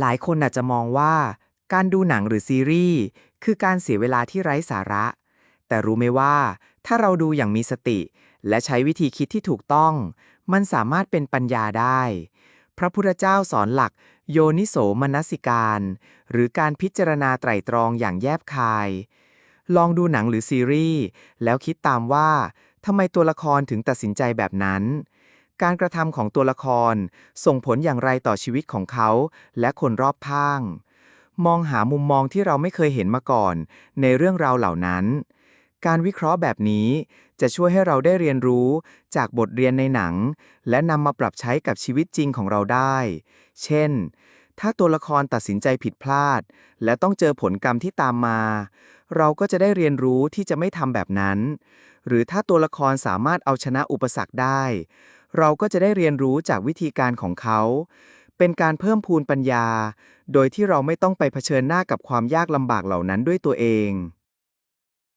หลายคนอาจจะมองว่า การดูหนังหรือซีรีส์คือการเสียเวลาที่ไร้สาระ แต่รู้ไหมว่า ถ้าเราดูอย่างมีสติ และใช้วิธีคิดที่ถูกต้อง มันสามารถเป็นปัญญาได้ พระพุทธเจ้าสอนหลัก โยนิโสมนสิการ หรือการพิจารณาไตร่ตรองอย่างแยบคาย ลองดูหนังหรือซีรีส์แล้วคิดตามว่าทำไมตัวละครถึงตัดสินใจแบบนั้น การกระทำของตัวละคร ส่งผลอย่างไรต่อชีวิตของเขา และคนรอบข้าง มองหามุมมองที่เราไม่เคยเห็นมาก่อน ในเรื่องราวเหล่านั้น การวิเคราะห์แบบนี้จะช่วยให้เราได้เรียนรู้จากบทเรียนในหนัง และนำมาปรับใช้กับชีวิตจริงของเราได้ เช่น ถ้าตัวละครตัดสินใจผิดพลาด และต้องเจอผลกรรมที่ตามมา เราก็จะได้เรียนรู้ที่จะไม่ทำแบบนั้น หรือถ้าตัวละครสามารถเอาชนะอุปสรรคได้ เราก็จะได้เรียนรู้จากวิธีการของเขา เป็นการเพิ่มพูนปัญญา โดยที่เราไม่ต้องไปเผชิญหน้ากับความยากลำบากเหล่านั้นด้วยตัวเอง